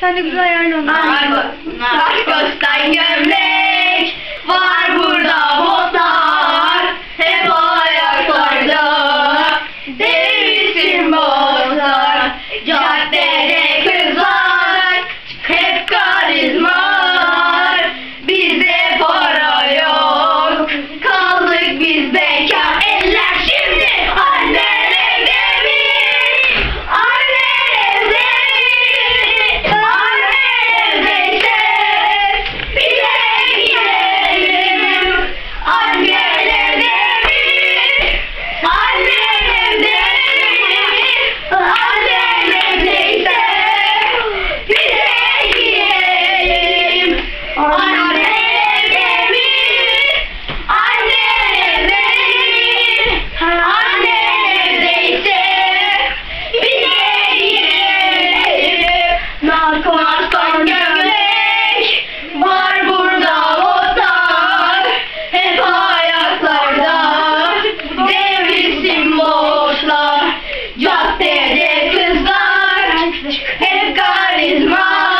Sen de güzel ayarla onu. Var. God is mine.